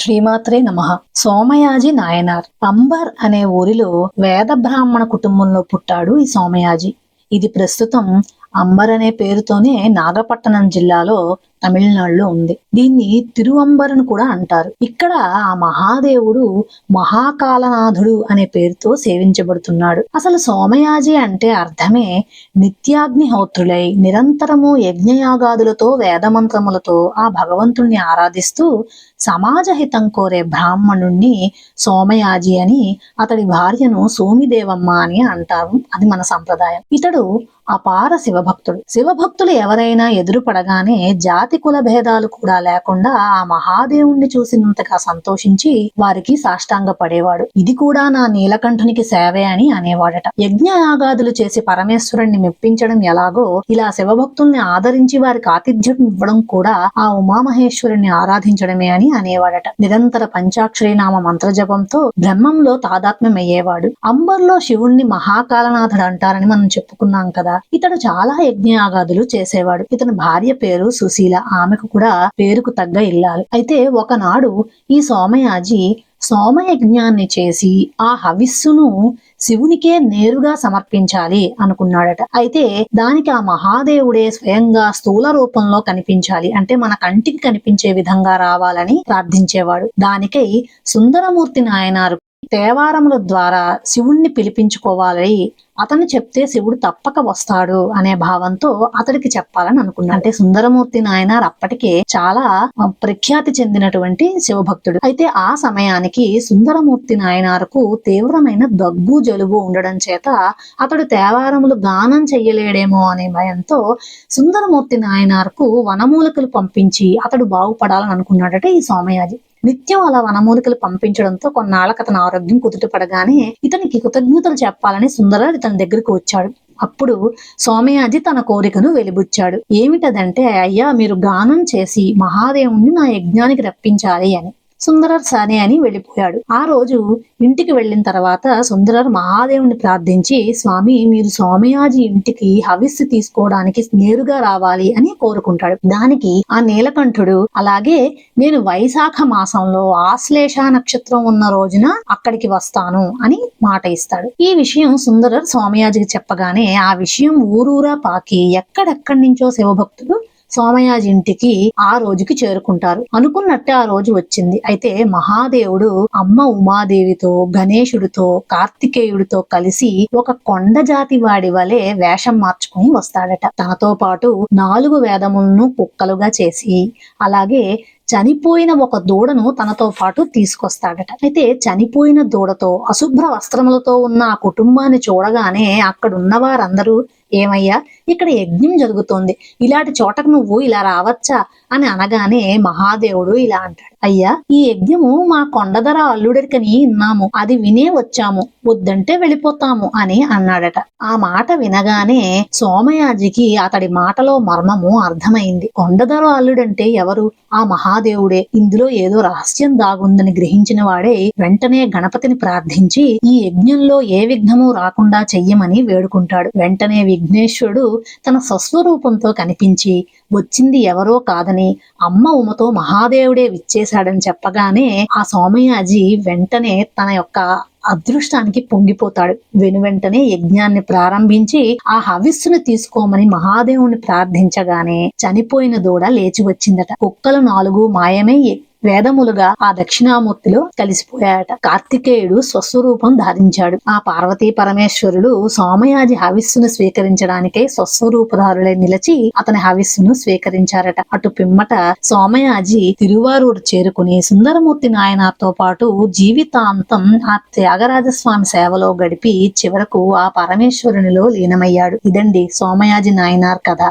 శ్రీమాత్రే నమ. సోమయాజి నాయనార్. అంబర్ అనే ఊరిలో వేద బ్రాహ్మణ కుటుంబంలో పుట్టాడు ఈ సోమయాజి. ఇది ప్రస్తుతం అంబర్ అనే పేరుతోనే నాగపట్టణం జిల్లాలో తమిళనాడులో ఉంది. దీన్ని తిరువంబర్ అని కూడా అంటారు. ఇక్కడ ఆ మహాదేవుడు మహాకాలనాథుడు అనే పేరుతో సేవించబడుతున్నాడు. అసలు సోమయాజి అంటే అర్థమే నిత్యాగ్నిహోత్రులై నిరంతరము యజ్ఞయాగాదులతో వేదమంత్రములతో ఆ భగవంతుణ్ణి ఆరాధిస్తూ సమాజ హితం కోరే బ్రాహ్మణుణ్ణి సోమయాజి అని అతడి భార్యను సోమిదేవమ్మ అని అంటారు. అది మన సంప్రదాయం. ఇతడు అపార శివభక్తుడు శివభక్తులు ఎవరైనా ఎదురుపడగానే జాతి కుల భేదాలు కూడా లేకుండా ఆ మహాదేవుణ్ణి చూసినంతగా సంతోషించి వారికి సాష్టాంగ పడేవాడు. ఇది కూడా నా నీలకంఠునికి సేవే అని అనేవాడట. యజ్ఞ ఆగాదులు చేసి పరమేశ్వరుణ్ణి మెప్పించడం ఎలాగో ఇలా శివభక్తుల్ని ఆదరించి వారికి ఆతిథ్యం ఇవ్వడం కూడా ఆ ఉమామహేశ్వరుణ్ణి ఆరాధించడమే అని అనేవాడట. నిరంతర పంచాక్షరి నామ మంత్రజపంతో బ్రహ్మంలో తాదాత్మ్యం అయ్యేవాడు అంబర్లో శివుణ్ణి మహాకాలనాథుడు అంటారని మనం చెప్పుకున్నాం కదా. ఇతడు చాలా యజ్ఞయాగాదులు చేసేవాడు. ఇతని భార్య పేరు సుశీల. ఆమెకు కూడా పేరుకు తగ్గ ఇల్లాలు. అయితే ఒకనాడు ఈ సోమయాజి సోమయజ్ఞాన్ని చేసి ఆ హవిస్సును శివునికే నేరుగా సమర్పించాలి అనుకున్నాడట. అయితే దానికి ఆ మహాదేవుడే స్వయంగా స్థూల రూపంలో కనిపించాలి. అంటే మన కంటికి కనిపించే విధంగా రావాలని ప్రార్థించేవాడు. దానికై సుందరమూర్తి నాయనారు తేవారముల ద్వారా శివుణ్ణి పిలిపించుకోవాలి. అతను చెప్తే శివుడు తప్పక వస్తాడు అనే భావంతో అతడికి చెప్పాలని అనుకున్నాడు అంటే సుందరమూర్తి నాయనార్ అప్పటికే చాలా ప్రఖ్యాతి చెందినటువంటి శివభక్తుడు. అయితే ఆ సమయానికి సుందరమూర్తి నాయనారుకు తీవ్రమైన దగ్గు జలుబు ఉండడం చేత అతడు తేవారములు గానం చెయ్యలేడేమో అనే భయంతో సుందరమూర్తి నాయనార్కు వనమూలికలు పంపించి అతడు బాగుపడాలని అనుకున్నాడట ఈ సోమయాజి నిత్యం అలా వనమూలికలు పంపించడంతో కొన్నాళ్ళకి అతని ఆరోగ్యం కుదుటపడగానే ఇతనికి కృతజ్ఞతలు చెప్పాలని సుందర ఇతని దగ్గరకు వచ్చాడు. అప్పుడు సోమయాజి తన కోరికను వెలిబుచ్చాడు. ఏమిటదంటే అయ్యా మీరు గానం చేసి మహాదేవుణ్ణి నా యజ్ఞానికి రప్పించాలి అని. సుందరర్ సరే అని వెళ్ళిపోయాడు. ఆ రోజు ఇంటికి వెళ్ళిన తర్వాత సుందరర్ మహాదేవుని ప్రార్థించి స్వామి మీరు సోమయాజీ ఇంటికి హవిస్సు తీసుకోవడానికి నేరుగా రావాలి అని కోరుకుంటాడు. దానికి ఆ నీలకంఠుడు అలాగే నేను వైశాఖ మాసంలో ఆశ్లేష నక్షత్రం ఉన్న రోజున అక్కడికి వస్తాను అని మాట ఇస్తాడు. ఈ విషయం సుందరర్ సోమయాజికి చెప్పగానే ఆ విషయం ఊరూరా పాకి ఎక్కడెక్కడి నుంచో శివభక్తులు సోమయాజి ఇంటికి ఆ రోజుకి చేరుకుంటారు. అనుకున్నట్టే ఆ రోజు వచ్చింది. అయితే మహాదేవుడు అమ్మ ఉమాదేవితో గణేశుడితో కార్తికేయుడితో కలిసి ఒక కొండ జాతి వాడి వలె వేషం మార్చుకుని వస్తాడట. తనతో పాటు నాలుగు వేదములను కుక్కలుగా చేసి అలాగే చనిపోయిన ఒక దూడను తనతో పాటు తీసుకొస్తాడట. అయితే చనిపోయిన దూడతో అశుభ్ర వస్త్రములతో ఉన్న ఆ కుటుంబాన్ని చూడగానే అక్కడున్న వారందరూ ఏమయ్యా ఇక్కడ యజ్ఞం జరుగుతోంది. ఇలాంటి చోటకు నువ్వు ఇలా రావచ్చా? అని అనగానే మహాదేవుడు ఇలా అంటాడు. అయ్యా ఈ యజ్ఞము మా కొండధర అల్లుడికని విన్నాము అది వినే వచ్చాము. వద్దంటే వెళ్ళిపోతాము అని అన్నాడట. ఆ మాట వినగానే సోమయాజికి అతడి మాటలో మర్మము అర్థమైంది. కొండధర అల్లుడంటే ఎవరు? ఆ మహాదేవుడే. ఇందులో ఏదో రహస్యం దాగుందని గ్రహించిన వాడే వెంటనే గణపతిని ప్రార్థించి ఈ యజ్ఞంలో ఏ విఘ్నము రాకుండా చెయ్యమని వేడుకుంటాడు. వెంటనే విఘ్నేశ్వరుడు తన స్వస్వరూపంతో కనిపించి వచ్చింది ఎవరో కాదని అమ్మ ఉమతో మహాదేవుడే విచ్చేశాడని చెప్పగానే ఆ సోమయాజి వెంటనే తన యొక్క అదృష్టానికి పొంగిపోతాడు. వెను వెంటనే యజ్ఞాన్ని ప్రారంభించి ఆ హవిస్సును తీసుకోమని మహాదేవుని ప్రార్థించగానే చనిపోయిన దూడ లేచి వచ్చిందట. కుక్కలు నాలుగు మాయమై వేదములుగా ఆ దక్షిణామూర్తిలో కలిసిపోయాడట కార్తికేయుడు స్వస్వరూపం ధారించాడు. ఆ పార్వతీ పరమేశ్వరుడు సోమయాజి హవిస్సును స్వీకరించడానికై స్వస్వరూపధారులై నిలిచి అతని హవిస్సును స్వీకరించారట. అటు పిమ్మట సోమయాజి తిరువారూరు చేరుకుని సుందరమూర్తి నాయనార్తో పాటు జీవితాంతం ఆ త్యాగరాజస్వామి సేవలో గడిపి చివరకు ఆ పరమేశ్వరునిలో లీనమయ్యాడు. ఇదండి సోమయాజి నాయనార్ కథ.